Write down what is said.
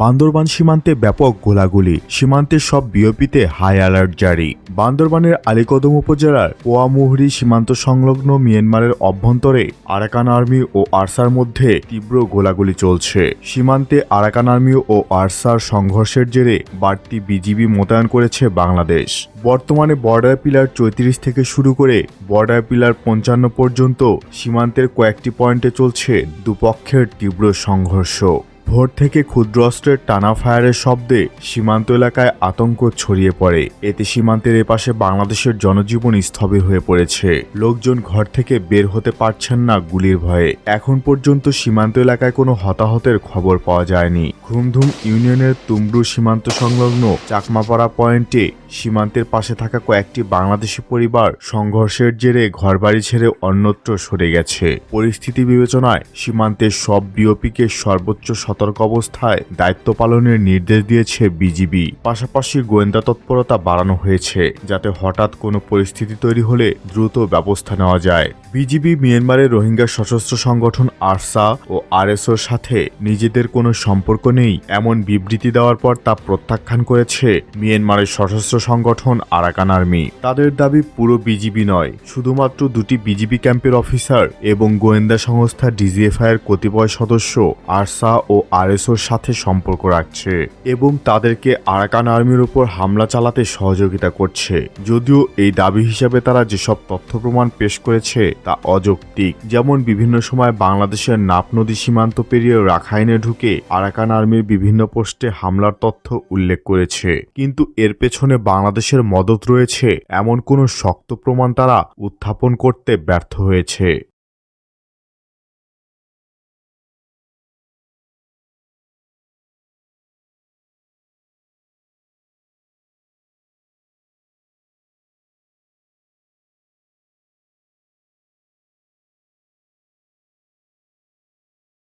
বান্দরবান সীমান্তে ব্যাপক গোলাগুলি। সীমান্তের সব বিওপিতে হাই অ্যালার্ট জারি। বান্দরবানের আলীকদম উপজেলার পোয়ামুহুরি সীমান্ত সংলগ্ন মিয়ানমারের অভ্যন্তরে আরাকান আর্মি ও আরসার মধ্যে তীব্র গোলাগুলি চলছে। সীমান্তে আরাকান আর্মি ও আরসার সংঘর্ষের জেরে বাড়তি বিজিবি মোতায়েন করেছে বাংলাদেশ। বর্তমানে বর্ডার পিলার চৌত্রিশ থেকে শুরু করে বর্ডার পিলার পঞ্চান্ন পর্যন্ত সীমান্তের কয়েকটি পয়েন্টে চলছে দুপক্ষের তীব্র সংঘর্ষ। ভোর থেকে ক্ষুদ্রস্ত্রের টানা ফায়ারের শব্দে সীমান্ত এলাকায় আতঙ্ক ছড়িয়ে পড়ে। এতে সীমান্তের এপাশে বাংলাদেশের জনজীবন স্থবির হয়ে পড়েছে। লোকজন ঘর থেকে বের হতে পারছেন না গুলির ভয়ে। এখন পর্যন্ত সীমান্ত এলাকায় কোনো হতাহতের খবর পাওয়া যায়নি। ঘুমধুম ইউনিয়নের তুমরু সীমান্ত সংলগ্ন চাকমাপাড়া পয়েন্টে সীমান্তের পাশে থাকা কয়েকটি বাংলাদেশি পরিবার সংঘর্ষের জেরে ঘরবাড়ি ছেড়ে অন্যত্র সরে গেছে। পরিস্থিতি বিবেচনায় সীমান্তের সব বিওপিকে সর্বোচ্চ সতর্ক অবস্থায় দায়িত্ব পালনের নির্দেশ দিয়েছে বিজিবি। পাশাপাশি গোয়েন্দা তৎপরতা বাড়ানো হয়েছে, যাতে হঠাৎ কোনো পরিস্থিতি তৈরি হলে দ্রুত ব্যবস্থা নেওয়া যায়। বিজিবি মিয়ানমারের রোহিঙ্গা সশস্ত্র সংগঠন আরসা ও আরএসওর সাথে নিজেদের কোনো সম্পর্ক নেই, এমন বিবৃতি দেওয়ার পর তা প্রত্যাখ্যান করেছে মিয়ানমারের সশস্ত্র সংগঠন আরাকান আর্মি। তাদের দাবি পুরো বিজিবি নয়, শুধুমাত্র দুটি বিজিবি ক্যাম্পের অফিসার এবং গোয়েন্দা সংস্থা ডিজিএফআই এর কতিপয় সদস্য আরসা ও আরএসওর সাথে সম্পর্ক রাখছে এবং তাদেরকে আরাকান আর্মির উপর হামলা চালাতে সহযোগিতা করছে। যদিও এই দাবি হিসাবে তারা যেসব তথ্য প্রমাণ পেশ করেছে তা অযৌক্তিক। যেমন বিভিন্ন সময় বাংলাদেশের নাপ নদী সীমান্ত পেরিয়ে রাখাইনে ঢুকে আরাকান আর্মির বিভিন্ন পোস্টে হামলার তথ্য উল্লেখ করেছে। কিন্তু এর পেছনে বাংলাদেশের মদত রয়েছে এমন কোনো শক্ত প্রমাণ তারা উত্থাপন করতে ব্যর্থ হয়েছে।